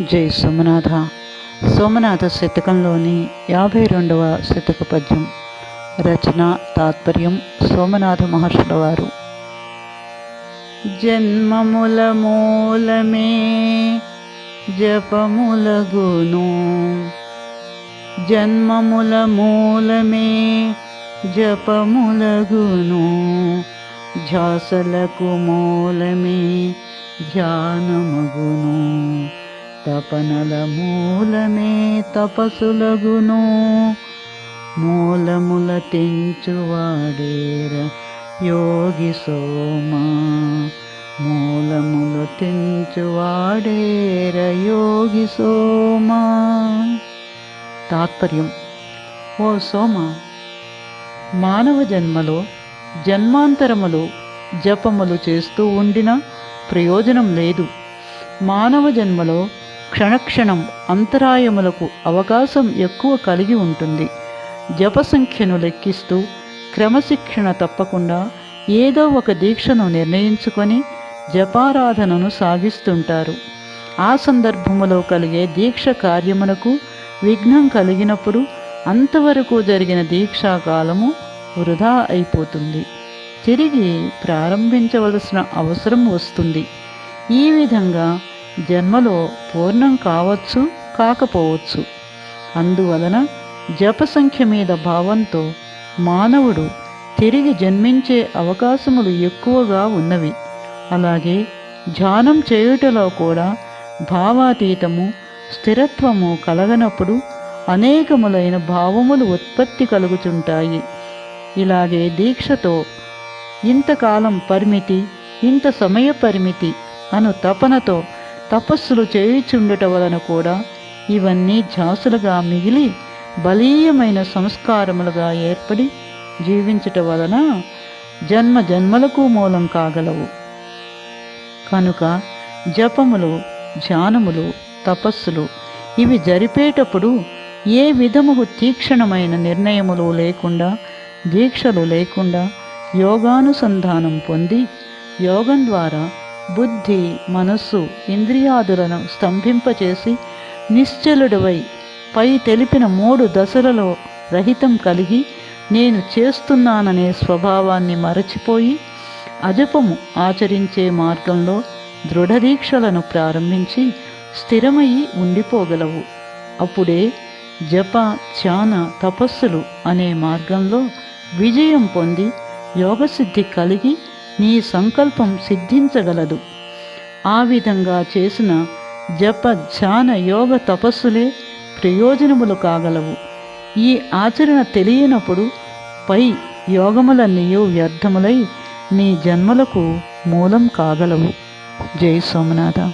జై సోమనాథ. సోమనాథ శతకంలోని యాభై రెండవ శతక పద్యం రచన తాత్పర్యం సోమనాథ మహర్షుల వారు. జన్మముల మూలమే జపములగును. జన్మముల మూలమే జపములగును. ఝాసలకు మూలమే ధ్యానమగును. తపనల మూలమే తపసులగును మూలముల తెంచువాడేర యోగి సోమా. మూలములు తెంచువాడేర యోగి సోమా. తాత్పర్యం. ఓ సోమ మానవ జన్మలో జన్మాంతరములు జపములు చేస్తూ ఉండినా ప్రయోజనం లేదు. మానవ జన్మలో క్షణక్షణం అంతరాయములకు అవకాశం ఎక్కువ కలిగి ఉంటుంది. జప సంఖ్యను లెక్కిస్తూ క్రమశిక్షణ తప్పకుండా ఏదో ఒక దీక్షను నిర్ణయించుకొని జపారాధనను సాగిస్తుంటారు. ఆ సందర్భములో కలిగే దీక్ష కార్యములకు విఘ్నం కలిగినప్పుడు అంతవరకు జరిగిన దీక్షాకాలము వృధా అయిపోతుంది. తిరిగి ప్రారంభించవలసిన అవసరం వస్తుంది. ఈ విధంగా జన్మలో పూర్ణం కావచ్చు కాకపోవచ్చు. అందువలన జప సంఖ్య మీద భావంతో మానవుడు తిరిగి జన్మించే అవకాశములు ఎక్కువగా ఉన్నవి. అలాగే ధ్యానం చేయుటలో కూడా భావాతీతము స్థిరత్వము కలగనప్పుడు అనేకములైన భావములు ఉత్పత్తి కలుగుతుంటాయి. ఇలాగే దీక్షతో ఇంతకాలం పరిమితి ఇంత సమయ పరిమితి అను తపనతో తపస్సులు చేయుచుండుట వలన కూడా ఇవన్నీ ఝాసులుగా మిగిలి బలీయమైన సంస్కారములుగా ఏర్పడి జీవించుట వలన జన్మ జన్మలకు మూలం కాగలవు. కనుక జపములు ధ్యానములు తపస్సులు ఇవి జరిపేటప్పుడు ఏ విధముకు తీక్షణమైన నిర్ణయములు లేకుండా దీక్షలు లేకుండా యోగానుసంధానం పొంది యోగం ద్వారా బుద్ధి మనస్సు ఇంద్రియాదులను స్తంభింపచేసి నిశ్చలుడవై పై తెలిపిన మూడు దశలలో రహితం కలిగి నేను చేస్తున్నాననే స్వభావాన్ని మరచిపోయి అజపము ఆచరించే మార్గంలో దృఢదీక్షలను ప్రారంభించి స్థిరమయ్యి ఉండిపోగలవు. అప్పుడే జప ధ్యాన తపస్సులు అనే మార్గంలో విజయం పొంది యోగసిద్ధి కలిగి నీ సంకల్పం సిద్ధించగలదు. ఆ విధంగా చేసిన జప ధ్యాన యోగ తపస్సులే ప్రయోజనములు కాగలవు. ఈ ఆచరణ తెలియనప్పుడు పై యోగములన్నీయు వ్యర్థములై నీ జన్మలకు మూలం కాగలవు. జై సోమనాథ.